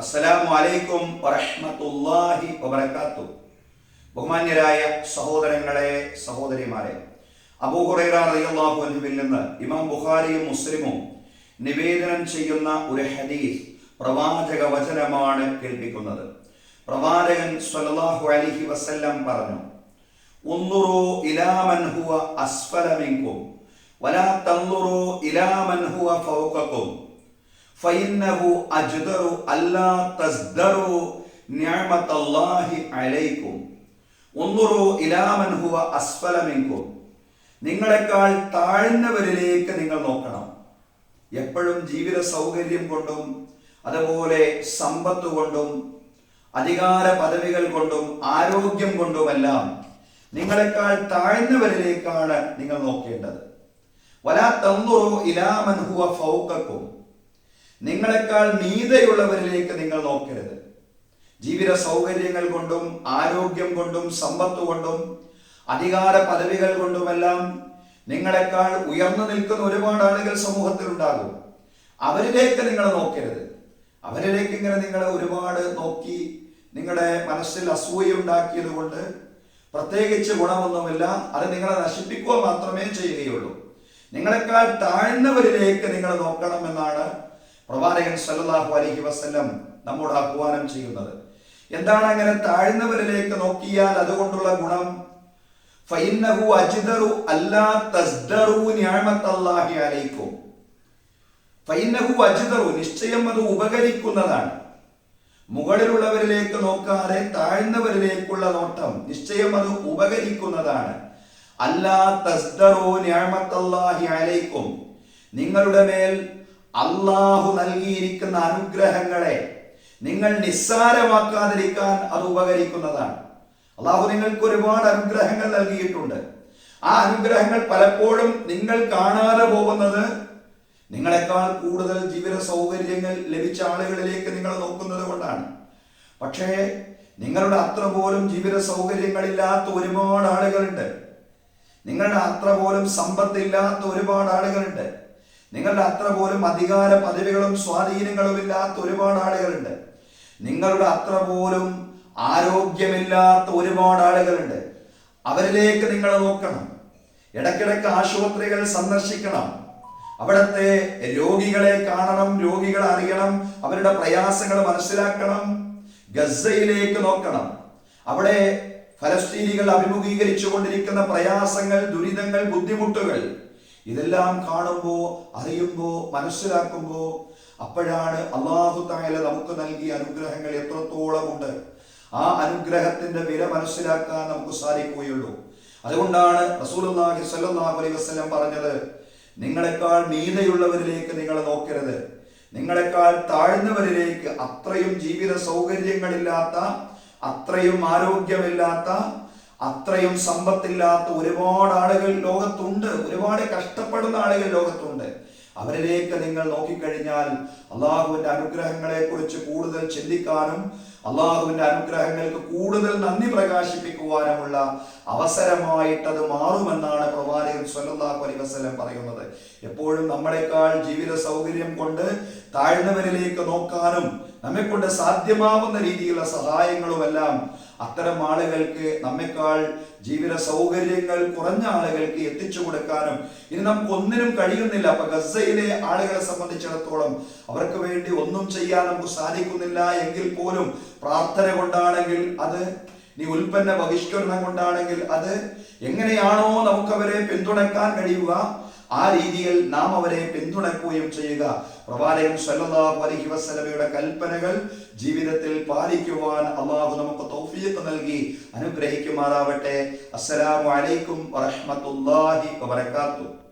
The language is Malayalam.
അസ്സലാമു അലൈക്കും വറഹ്മത്തുള്ളാഹി വബറകാത്തു. ബഹുമാന്യരായ സഹോദരങ്ങളെ സഹോദരിമാരെ അബൂ ഹുറൈറ റളിയല്ലാഹു അൻഹുവിൽ നിന്ന് ഇമാം ബുഖാരിയും മുസ്ലിമും നിവേദനം ചെയ്യുന്ന ഒരു ഹദീസ് പ്രവാചക വചനമാണ് കേൾപ്പിക്കുന്നത്. പ്രവാചകൻ സ്വല്ലല്ലാഹു അലൈഹി വസല്ലം പറഞ്ഞു ഉന്നുറു ഇലാ മൻ ഹുവ അസ്ഫല മിൻകും വലാ തന്നുറു ഇലാ മൻ ഹുവ ഫൗഖക്കും. ഫഇന്നഹു അജ്ദറു അല്ലാ തസ്ദറു നിഅമത്തല്ലാഹി അലൈക്കും ഉന്നുറു ഇലാ മൻ ഹുവ അസ്ഫല മിൻകും. നിങ്ങളെക്കാൾ താഴ്ന്നവരിലേക്ക് നിങ്ങൾ നോക്കണം. എപ്പോഴും ജീവിത സൗകര്യം കൊണ്ടും അതുപോലെ സമ്പത്ത് കൊണ്ടും അധികാര പദവികൾ കൊണ്ടും ആരോഗ്യം കൊണ്ടുമെല്ലാം നിങ്ങളെക്കാൾ താഴ്ന്നവരിലേക്കാണ് നിങ്ങൾ നോക്കേണ്ടത്. വലാ തന്നുറു ഇലാമൻ ഹുവ ഫൗക്കക്കും നിങ്ങളെക്കാൾ മീതയുള്ളവരിലേക്ക് നിങ്ങൾ നോക്കരുത്. ജീവിത സൗകര്യങ്ങൾ കൊണ്ടും ആരോഗ്യം കൊണ്ടും സമ്പത്ത് കൊണ്ടും അധികാര പദവികൾ കൊണ്ടുമെല്ലാം നിങ്ങളെക്കാൾ ഉയർന്നു നിൽക്കുന്ന ഒരുപാട് ആളുകൾ സമൂഹത്തിൽ ഉണ്ടാകും. അവരിലേക്ക് നിങ്ങൾ നോക്കരുത്. അവരിലേക്ക് ഇങ്ങനെ നിങ്ങൾ ഒരുപാട് നോക്കി നിങ്ങളുടെ മനസ്സിൽ അസൂയ ഉണ്ടാക്കിയത് കൊണ്ട് പ്രത്യേകിച്ച് ഗുണമൊന്നുമില്ല. അത് നിങ്ങളെ നശിപ്പിക്കുക മാത്രമേ ചെയ്യുകയുള്ളൂ. നിങ്ങളെക്കാൾ താഴ്ന്നവരിലേക്ക് നിങ്ങൾ നോക്കണമെന്നാണ് പ്രവാചകൻ സല്ലല്ലാഹു അലൈഹി വസല്ലം നമ്മോട് ആഹ്വാനം ചെയ്യുന്നത്. എന്താണ് അങ്ങനെ താഴ്ന്നവരിലേക്ക് നോക്കിയാൽ അതുകൊണ്ടുള്ള ഗുണം? നിശ്ചയം അത് ഉപകരിക്കുന്നതാണ്. മുകളിലുള്ളവരിലേക്ക് നോക്കാതെ താഴ്ന്നവരിലേക്കുള്ള നോട്ടം നിശ്ചയം അത് ഉപകരിക്കുന്നതാണ്. അല്ലാ തസ്ദറു നിഅമത്തല്ലാഹി അലൈക്കും. നിങ്ങളുടെ മേൽ അള്ളാഹു നൽകിയിരിക്കുന്ന അനുഗ്രഹങ്ങളെ നിങ്ങൾ നിസ്സാരമാക്കാതിരിക്കാൻ അത് ഉപകരിക്കുന്നതാണ്. അള്ളാഹു നിങ്ങൾക്ക് ഒരുപാട് അനുഗ്രഹങ്ങൾ നൽകിയിട്ടുണ്ട്. ആ അനുഗ്രഹങ്ങൾ പലപ്പോഴും നിങ്ങൾ കാണാതെ പോകുന്നത് നിങ്ങളെക്കാൾ കൂടുതൽ ജീവിത സൗകര്യങ്ങൾ ലഭിച്ച ആളുകളിലേക്ക് നിങ്ങൾ നോക്കുന്നത് കൊണ്ടാണ്. പക്ഷേ നിങ്ങളുടെ അത്ര പോലും ജീവിത സൗകര്യങ്ങളില്ലാത്ത ഒരുപാട് ആളുകളുണ്ട്. നിങ്ങളുടെ അത്ര പോലും സമ്പത്തില്ലാത്ത ഒരുപാട് ആളുകളുണ്ട്. നിങ്ങളുടെ അത്ര പോലും അധികാര പദവികളും സ്വാധീനങ്ങളും ഇല്ലാത്ത ഒരുപാട് ആളുകളുണ്ട്. നിങ്ങളുടെ അത്ര പോലും ആരോഗ്യമില്ലാത്ത ഒരുപാട് ആളുകളുണ്ട്. അവരിലേക്ക് നിങ്ങൾ നോക്കണം. ഇടയ്ക്കിടയ്ക്ക് ആശുപത്രികൾ സന്ദർശിക്കണം. അവിടുത്തെ രോഗികളെ കാണണം രോഗികളെ അറിയണം അവരുടെ പ്രയാസങ്ങൾ മനസ്സിലാക്കണം. ഗസയിലേക്ക് നോക്കണം. അവിടെ ഫലസ്തീനികൾ അഭിമുഖീകരിച്ചു കൊണ്ടിരിക്കുന്ന പ്രയാസങ്ങൾ ദുരിതങ്ങൾ ബുദ്ധിമുട്ടുകൾ ഇതെല്ലാം കാണുമ്പോൾ അറിയുമ്പോൾ മനസ്സിലാക്കുമ്പോൾ അപ്പോഴാണ് അള്ളാഹു തായാല നമുക്ക് നൽകിയ അനുഗ്രഹങ്ങൾ എത്രത്തോളം ഉണ്ട്. ആ അനുഗ്രഹത്തിന്റെ വില മനസ്സിലാക്കാൻ നമുക്ക് സാധിക്കുകയുള്ളൂ. അതുകൊണ്ടാണ് റസൂലുള്ളാഹി സ്വല്ലല്ലാഹു അലൈഹി വസല്ലം പറഞ്ഞത് നിങ്ങളെക്കാൾ മീതയുള്ളവരിലേക്ക് നിങ്ങൾ നോക്കരുത്. നിങ്ങളെക്കാൾ താഴ്ന്നവരിലേക്ക് അത്രയും ജീവിത സൗകര്യങ്ങളില്ലാത്ത അത്രയും ആരോഗ്യമില്ലാത്ത അത്രയും സമ്പത്തില്ലാത്ത ഒരുപാട് ആളുകൾ ലോകത്തുണ്ട്. ഒരുപാട് കഷ്ടപ്പെടുന്ന ആളുകൾ ലോകത്തുണ്ട്. അവരിലേക്ക് നിങ്ങൾ നോക്കിക്കഴിഞ്ഞാൽ അള്ളാഹുവിന്റെ അനുഗ്രഹങ്ങളെ കുറിച്ച് കൂടുതൽ ചിന്തിക്കാനും അള്ളാഹുവിന്റെ അനുഗ്രഹങ്ങൾക്ക് കൂടുതൽ നന്ദി പ്രകാശിപ്പിക്കുവാനുമുള്ള അവസരമായിട്ടത് മാറുമെന്നാണ് പ്രവാചകൻ സ്വല്ലല്ലാഹു അലൈഹി വസല്ലം പറയുന്നത്. എപ്പോഴും നമ്മളെക്കാൾ ജീവിത സൗകര്യം കൊണ്ട് താഴ്ന്നവരിലേക്ക് നോക്കാനും നമ്മെ കൊണ്ട് സാധ്യമാവുന്ന രീതിയിലുള്ള സഹായങ്ങളുമെല്ലാം അത്തരം ആളുകൾക്ക് നമ്മെക്കാൾ ജീവിത സൗകര്യങ്ങൾ കുറഞ്ഞ ആളുകൾക്ക് എത്തിച്ചു കൊടുക്കാനും ഇനി നമുക്ക് ഒന്നിനും കഴിയുന്നില്ല. അപ്പൊ ഗസയിലെ ആളുകളെ സംബന്ധിച്ചിടത്തോളം അവർക്ക് വേണ്ടി ഒന്നും ചെയ്യാൻ നമുക്ക് സാധിക്കുന്നില്ല എങ്കിൽ പോലും പ്രാർത്ഥന കൊണ്ടാണെങ്കിൽ അത് നീ ഉൽപ്പന്ന ബഹിഷ്കരണം കൊണ്ടാണെങ്കിൽ അത് എങ്ങനെയാണോ നമുക്ക് അവരെ പിന്തുണക്കാൻ കഴിയുക ആ രീതിയിൽ നാം അവരെ പിന്തുണക്കുകയും ചെയ്യുക. പ്രവാചകൻ സല്ലല്ലാഹു അലൈഹി വസല്ലമയുടെ കൽപ്പനകൾ ജീവിതത്തിൽ പാലിക്കുവാൻ അള്ളാഹു നമുക്ക് തൗഫീഖ് നൽകി അനുഗ്രഹിക്കുമാറാവട്ടെ. അസ്സലാമു അലൈക്കും വറഹ്മത്തുള്ളാഹി വബറകാതുഹു.